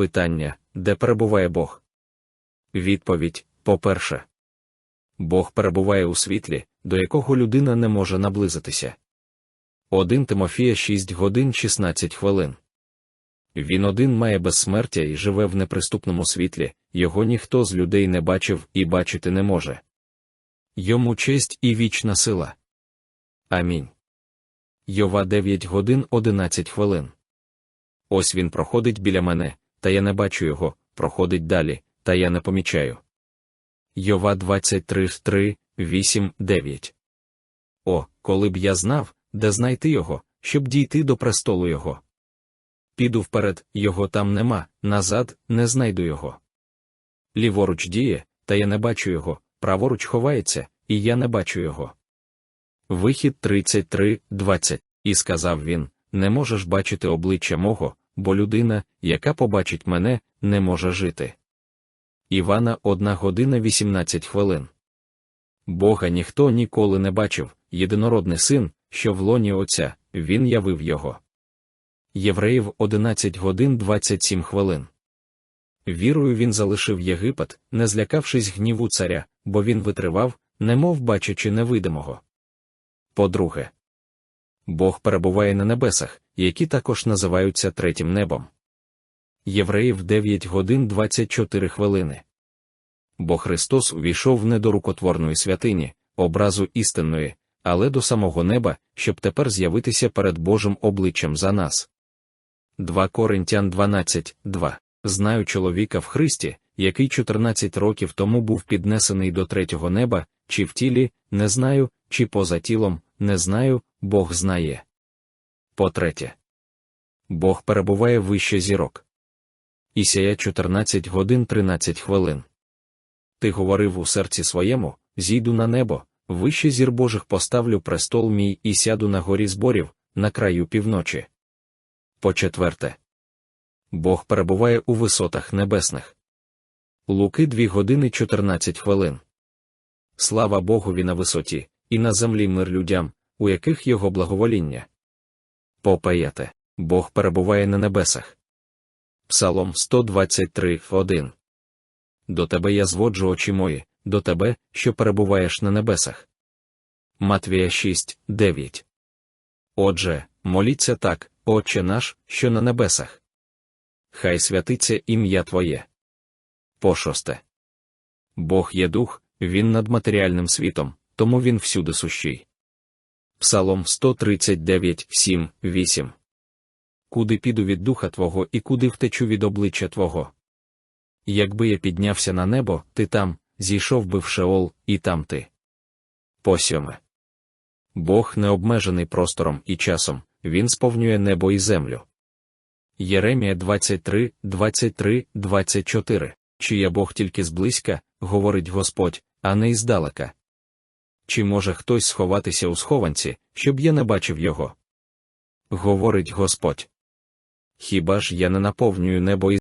Питання, де перебуває Бог? Відповідь: по-перше, Бог перебуває у світлі, до якого людина не може наблизитися. 1 Тимофія 6 годин 16 хвилин. Він один має безсмертя і живе в неприступному світлі, його ніхто з людей не бачив і бачити не може. Йому честь і вічна сила. Амінь. Йова 9 годин 11 хвилин. Ось він проходить біля мене, та я не бачу його, проходить далі, та я не помічаю. Йова 23, 3, 8, 9. О, коли б я знав, де знайти його, щоб дійти до престолу його. Піду вперед, його там нема, назад не знайду його. Ліворуч діє, та я не бачу його, праворуч ховається, і я не бачу його. Вихід 33, 20. І сказав він: Не можеш бачити обличчя мого, бо людина, яка побачить мене, не може жити. Івана 1 година 18 хвилин. Бога ніхто ніколи не бачив, єдинородний син, що в лоні Отця, він явив його. Євреїв 11 годин 27 хвилин. Вірою він залишив Єгипет, не злякавшись гніву царя, бо він витривав, немов бачачи невидимого. По-друге, Бог перебуває на небесах, які також називаються третім небом. Євреїв 9 годин 24 хвилини. Бо Христос увійшов не до рукотворної святині, образу істинної, але до самого неба, щоб тепер з'явитися перед Божим обличчям за нас. 2 Коринтян 12, 2. Знаю чоловіка в Христі, який 14 років тому був піднесений до третього неба, чи в тілі, не знаю, чи поза тілом, не знаю, Бог знає. По третє, Бог перебуває вище зірок. Ісія 14 годин 13 хвилин. Ти говорив у серці своєму, зійду на небо, вище зір Божих поставлю престол мій і сяду на горі зборів, на краю півночі. По четверте, Бог перебуває у висотах небесних. Луки 2 години 14 хвилин. Слава Богові на висоті, і на землі мир людям, у яких його благовоління. По п'яте, Бог перебуває на небесах. Псалом 123, 1. До тебе я зводжу очі мої, до тебе, що перебуваєш на небесах. Матвія 6, 9. Отже, моліться так, Отче наш, що на небесах. Хай святиться ім'я Твоє. По шосте. Бог є дух, він над матеріальним світом, тому він всюди сущий. Псалом 139, 7, 8. Куди піду від духа Твого і куди втечу від обличчя Твого? Якби я піднявся на небо, ти там, зійшов би в Шеол, і там ти. По сьоме. Бог не обмежений простором і часом, він сповнює небо і землю. Єремія 23, 23, 24. Чи я Бог тільки зблизька, говорить Господь, а не іздалека. Чи може хтось сховатися у схованці, щоб я не бачив його? Говорить Господь. Хіба ж я не наповнюю небо і